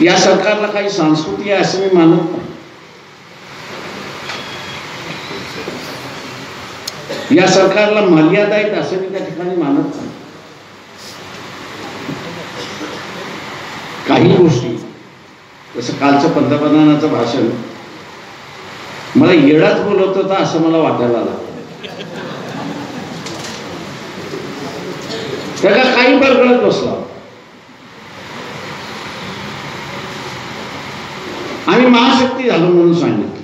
या सरकारला काही संस्कृती आहे असं मी मानत नाही. या सरकारला मर्यादा आहेत असं मी त्या ठिकाणी मानत नाही. काही गोष्टी जसं कालचं पंतप्रधानाचं भाषण मला येडाच बोलत होता असं मला वाटायला लागलं. त्याला काही बरगळत बसला. आम्ही महाशक्ती झालो म्हणून सांगितलं.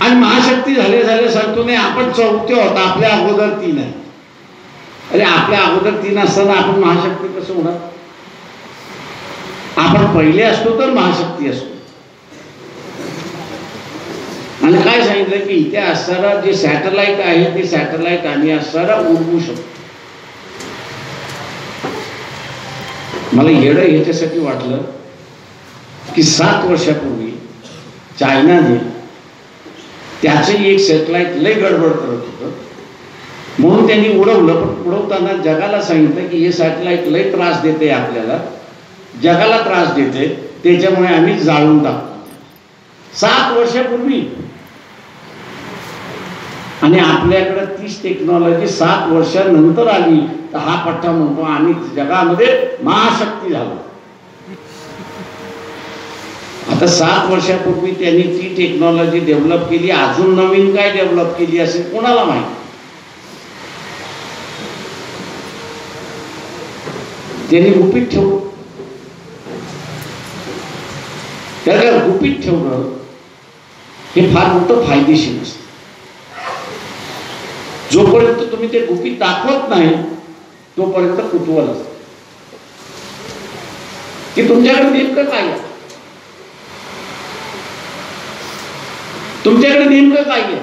आणि महाशक्ती झाले झाले सांगतो नाही आपण चौथे होता आपल्या अगोदर तीन आहे. अरे आपल्या अगोदर तीन असताना आपण महाशक्ती कसं होणार? आपण पहिले असतो तर महाशक्ती असतो. आणि काय सांगितलं की इथे असणारा जे सॅटेलाइट आहे ते सॅटेलाइट आम्ही असणारा उडवू शकतो. मला येडं ह्याच्यासाठी वाटलं की सात वर्षापूर्वी चायनाने त्याचंही एक सॅटेलाइट लय गडबड करत होतं. म्हणून त्यांनी उडवलं पण उडवताना जगाला सांगितलं की हे सॅटेलाइट लय त्रास देते आपल्याला. जगाला त्रास देते त्याच्यामुळे आम्ही जाळून टाकतो. सात वर्षापूर्वी. आणि आपल्याकडं तीच टेक्नॉलॉजी सात वर्षानंतर आली. तर हा पट्टा म्हणतो आम्ही जगामध्ये महाशक्ती झालो. आता सात वर्षापूर्वी त्यांनी ती टेक्नॉलॉजी डेव्हलप केली अजून नवीन काय डेव्हलप केली असेल कोणाला माहिती? त्यांनी गुपित ठेवलं. त्याला गुपित ठेवणं हे फार मोठं फायदेशीर असतं. जोपर्यंत तुम्ही ते गुपित दाखवत नाही तोपर्यंत कुतूहल असत. की तुमच्याकडे नेमकं काय आहे? तुमच्याकडे नेमकं काय आहे?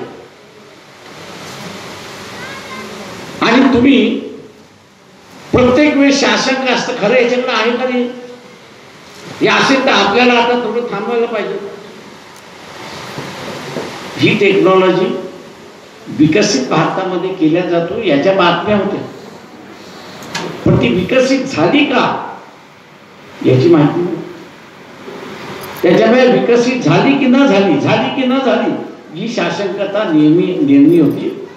आणि तुम्ही प्रत्येक वेळेस शासन असतं. खरं याच्याकडे आहे का नाही? हे असेल तर आपल्याला आता थोडं थांबायला पाहिजे. ही टेक्नॉलॉजी विकसित भारतामध्ये केल्या जातो याच्या बातम्या होत्या. पण ती विकसित झाली का? याची माहिती नाही. त्याच्यामुळे विकसित झाली की न झाली झाली की न झाली ही शासनकता नेहमी नेहमी होती.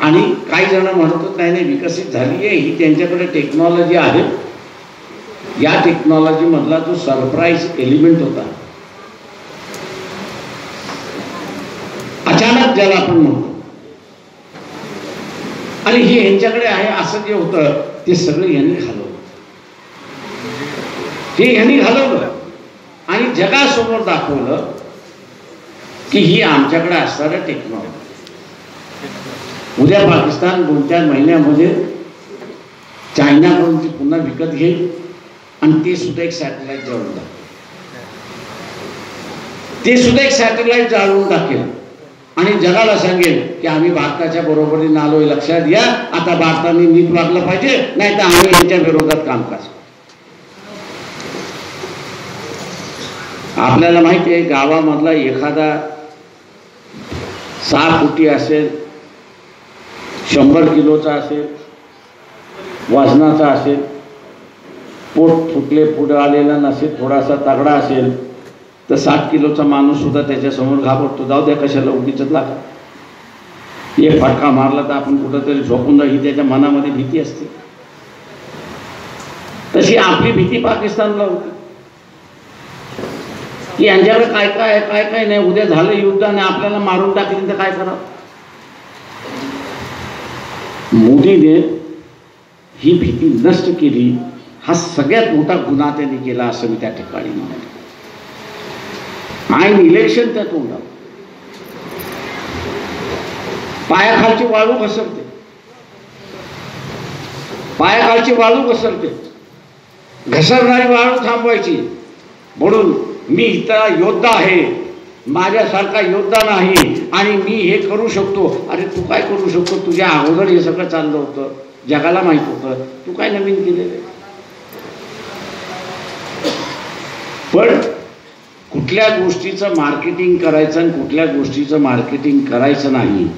आणि काही जण म्हणतो नाही नाही विकसित झाली आहे ही त्यांच्याकडे टेक्नॉलॉजी आहे. या टेक्नॉलॉजी मधला जो सरप्राईज एलिमेंट होता. अचानक ज्याला आपण म्हणतो. आणि हे यांच्याकडे आहे असं जे होतं ते सगळं यांनी घालवलं. हे यांनी घालवलं. आणि जगासमोर दाखवलं की ही आमच्याकडे असणारं टेक्नॉलॉजी उद्या पाकिस्तान दोन चार महिन्यामध्ये चायनाकडून ती पुन्हा विकत घेईल आणि ते सुद्धा एक सॅटेलाइट जाळून टाकेल ते सुद्धा एक सॅटेलाइट जाळून टाकेल आणि जगाला सांगेल की आम्ही भारताच्या बरोबरीने आलोय लक्षात घ्या. आता भारताने नीट वागलं पाहिजे नाही तर आम्ही यांच्या विरोधात कामकाज आपल्याला माहिती आहे गावामधला एखादा सहा फुटी असेल शंभर किलोचा असेल वजनाचा असेल पोट फुटले पुढं आलेला नसेल थोडासा तगडा असेल तर साठ किलोचा माणूस सुद्धा त्याच्यासमोर घाबरतो. जाऊ द्या कशाला उगीच लागा एक फटका मारला तर आपण कुठंतरी झोपून जाऊ. ही त्याच्या मनामध्ये भीती असते. तशी आपली भीती पाकिस्तानला होती. की यांच्याकडे काय काय काय काय नाही. उद्या झालं युद्ध आणि आपल्याला मारून टाकली तर काय करावं? मोदीने ही भीती नष्ट केली. हा सगळ्यात मोठा गुन्हा त्यांनी केला असं मी त्या ठिकाणी म्हणतो आणि इलेक्शन त्या तोंडावर पायाखालची वाळू घसरते. पायाखालची वाळू घसरते. घसरणारी वाळू थांबवायची. म्हणून मी इथं योद्धा आहे. माझ्यासारखा योद्धा नाही. आणि मी हे करू शकतो. अरे तू काय करू शकतो? तुझ्या अगोदर हे सगळं चाललं होतं. जगाला माहीत होतं. तू काय नवीन केलेलं पण कुठल्या गोष्टीचं मार्केटिंग करायचं आणि कुठल्या गोष्टीचं मार्केटिंग करायचं नाही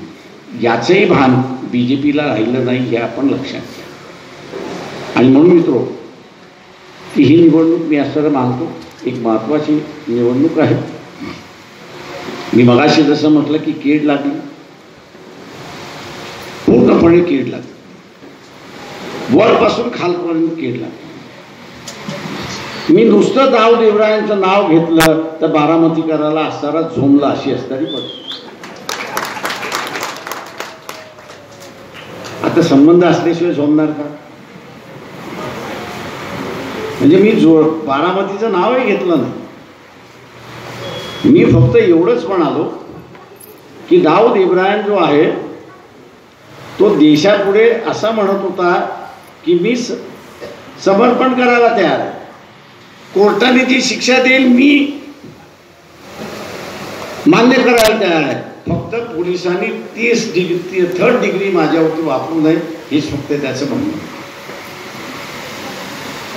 याचंही भान बी जे पीला राहिलं नाही हे आपण लक्षात घ्या आणि म्हणून मित्रो की ही निवडणूक मी असं मानतो एक महत्त्वाची निवडणूक आहे. मी मगाशी जसं म्हटलं की कीड लागली. पूर्णपणे कीड लागली. वरपासून खालपर्यंत कीड लागली. मी नुसतं दाऊद देवरायांचं नाव घेतलं तर बारामतीकराला असताना झोमला अशी असणारी पडते आता संबंध असल्याशिवाय झोमणार का? म्हणजे मी जो बारामतीचं नावही घेतलं नाही. मी फक्त एवढंच म्हणालो की दाऊद इब्राहिम जो आहे तो देशापुढे असा म्हणत होता की मी स- समर्पण करायला तयार आहे. कोर्टाने जी शिक्षा देईल मी मान्य करायला तयार आहे. फक्त पोलिसांनी तीस डिग्री थर्ड डिग्री माझ्यावरती वापरू नये हेच फक्त त्याचं म्हणणं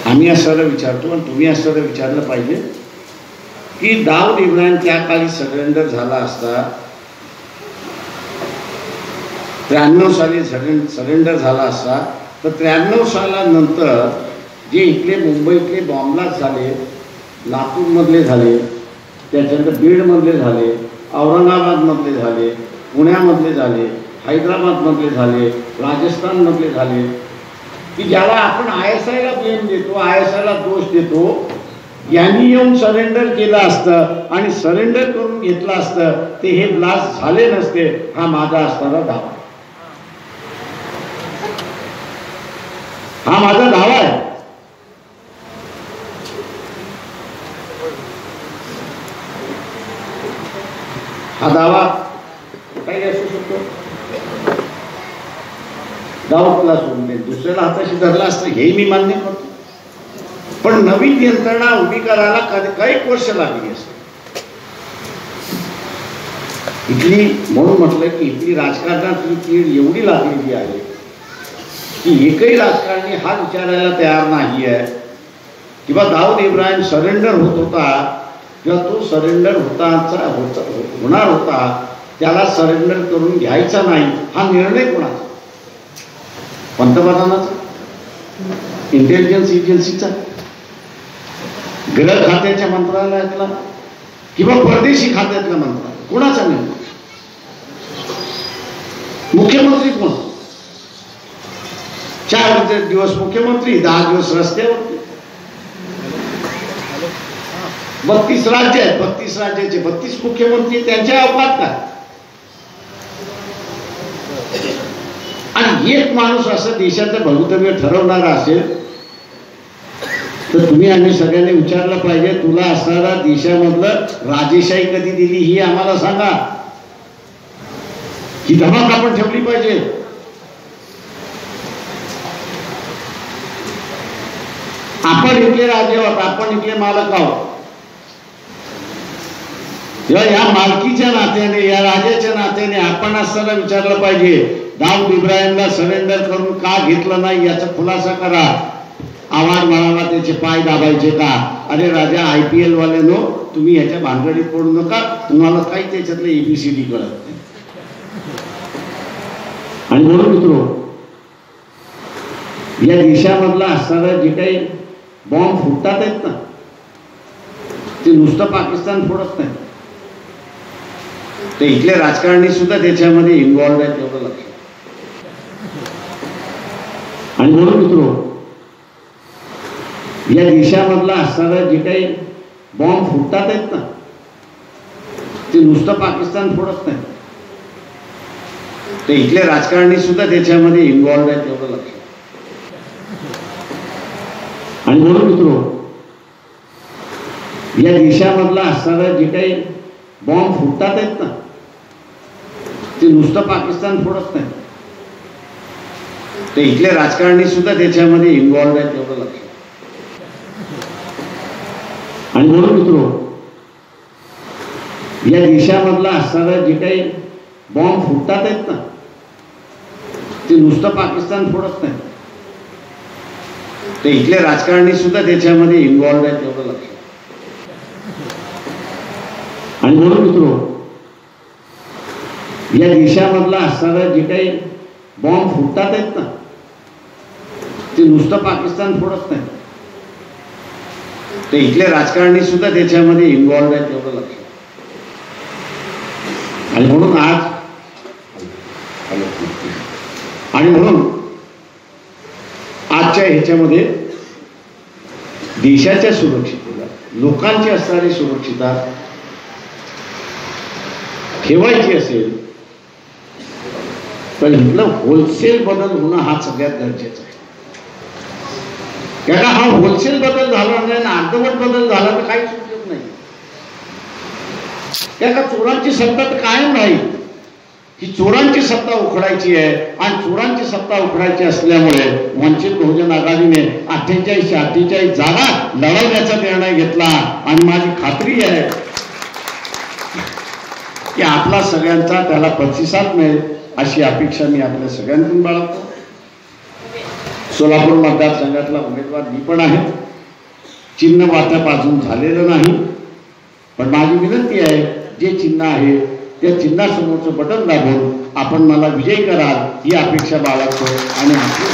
आम्ही असं विचारतो आणि तुम्ही असं विचारलं पाहिजे की दाऊद इब्राहिम त्या काळी सरेंडर झाला असता त्र्याण्णव साली सरेंडर झाला असता तर त्र्याण्णव सालानंतर जे इथले मुंबईतले बॉम्बलाच झाले लातूरमधले झाले त्याच्यानंतर बीडमधले झाले औरंगाबादमधले झाले पुण्यामधले झाले हैदराबादमधले झाले राजस्थानमधले झाले. की ज्याला आपण आय एस आयला ब्लेम देतो आय एस आयला दोष देतो यांनी येऊन सरेंडर केलं असतं आणि सरेंडर करून घेतलं असतं ते हे ब्लास्ट झाले नसते हा माझा असणारा दावा. हा माझा दावा आहे. हा दावा काही असू शकतो. दावतला सोडून दे. दुसऱ्याला हाताशी धरला असतं हेही मी मान्य करतो. पण नवीन यंत्रणा उभी करायला कधी काही वर्ष लागली असते इथली म्हणून म्हटलं की इथली राजकारणातली कीड एवढी लागलेली आहे की एकही राजकारणी हा विचारायला तयार नाही आहे. किंवा दाऊद इब्राहिम सरेंडर होत होता. किंवा तो सरेंडर होताचा होता होणार होता त्याला सरेंडर करून घ्यायचा नाही हा निर्णय कोणाचा? पंतप्रधानाचा? इंटेलिजन्स एजन्सीचा गृह खात्याच्या मंत्रालयातला? किंवा परदेशी खात्यातला मंत्रालय? कोणाचा निर्णय? मुख्यमंत्री कोण? चार दिवस मुख्यमंत्री दहा दिवस रस्त्यावरती. बत्तीस राज्य आहेत. बत्तीस राज्याचे. बत्तीस मुख्यमंत्री त्यांच्या अवकात का? आणि एक माणूस असं देशाचं भवितव्य ठरवणारा असेल तर तुम्ही आम्ही सगळ्यांनी विचारलं पाहिजे तुला असणारा देशामधलं राजेशाही कधी दिली ही आम्हाला सांगा. ही धमक आपण ठेवली पाहिजे. आपण इथले राजे आहोत आपण इथले मालक आहोत. किंवा या मालकीच्या नात्याने या राजाच्या नात्याने आपण असताना विचारलं पाहिजे. दाऊद इब्राहिमला सरेंडर करून का घेतलं नाही याचा खुलासा करा. आवाज म्हणाला त्याचे पाय दाबायचे का? अरे राजा आय पी एल वाल्यानो तुम्ही ह्याच्या भानगडीत पडू नका. तुम्हाला काही त्याच्यातलं एबीसीडी कळत नाही. आणि म्हणून मित्र या देशामधला असणारा जे काही बॉम्ब फुटतात आहेत ना ते नुसतं पाकिस्तान फोडत नाही. तर इथले राजकारणी सुद्धा त्याच्यामध्ये इन्व्हॉल्ड आहेत एवढं लक्षात आणि म्हणून मित्र या देशामधला असणारा जे काही बॉम्ब फुटतात आहेत ना ते नुसतं पाकिस्तान फोडत नाही. तर इथले राजकारणी सुद्धा त्याच्यामध्ये इन्व्हॉल्व आहेत एवढं लक्षात आणि म्हणून मित्र या देशामधला असणारा जे काही बॉम्ब फुटतात आहेत ना ते नुसतं पाकिस्तान फोडत नाही. ते इथले राजकारणी सुद्धा त्याच्यामध्ये इन्व्हॉल्व्ह आहेत एवढं लक्ष. आणि म्हणून मित्र या देशामधला असणारा जे काही बॉम्ब फुटतात आहेत ना ते नुसतं पाकिस्तान फोडत नाही. ते इथले राजकारणी सुद्धा त्याच्यामध्ये इन्व्हॉल्व्ह आहेत एवढं लक्ष. आणि म्हणून मित्रो या देशामधला असणारा जे काही बॉम्ब फुटतात आहेत ना ते नुसतं पाकिस्तान फोडत नाही. तर इथले राजकारणी सुद्धा त्याच्यामध्ये इन्व्हॉल्व्ह आहेत एवढं लक्षात आणि म्हणून आज आणि म्हणून आजच्या ह्याच्यामध्ये देशाच्या सुरक्षितेला लोकांची असणारी सुरक्षितता ठेवायची असेल पण इथलं होलसेल बदल होणं हा सगळ्यात गरजेचा आहे. कारण हा होलसेल बदल झाला नाही आणि अर्धवट बदल झाला तर काहीच उपयोग नाही. त्या चोरांची सत्ता तर कायम राहील. ही चोरांची सत्ता उखडायची आहे आणि चोरांची सत्ता उखडायची असल्यामुळे वंचित बहुजन आघाडीने अठ्ठेचाळीस अठ्ठेचाळीस जागा लढवण्याचा निर्णय घेतला आणि माझी खात्री आहे की आपला सगळ्यांचा त्याला प्रतिसाद मिळेल अशी अपेक्षा मी आपल्या सगळ्यांकडून बाळगतो. सोलापूर मतदारसंघातला उमेदवार मी पण आहे. चिन्ह वाटप अजून झालेलं नाही. पण माझी विनंती आहे जे चिन्ह आहे त्या चिन्हासमोरचं बटन दाबून आपण मला विजय कराल ही अपेक्षा बाळगतो आणि आपली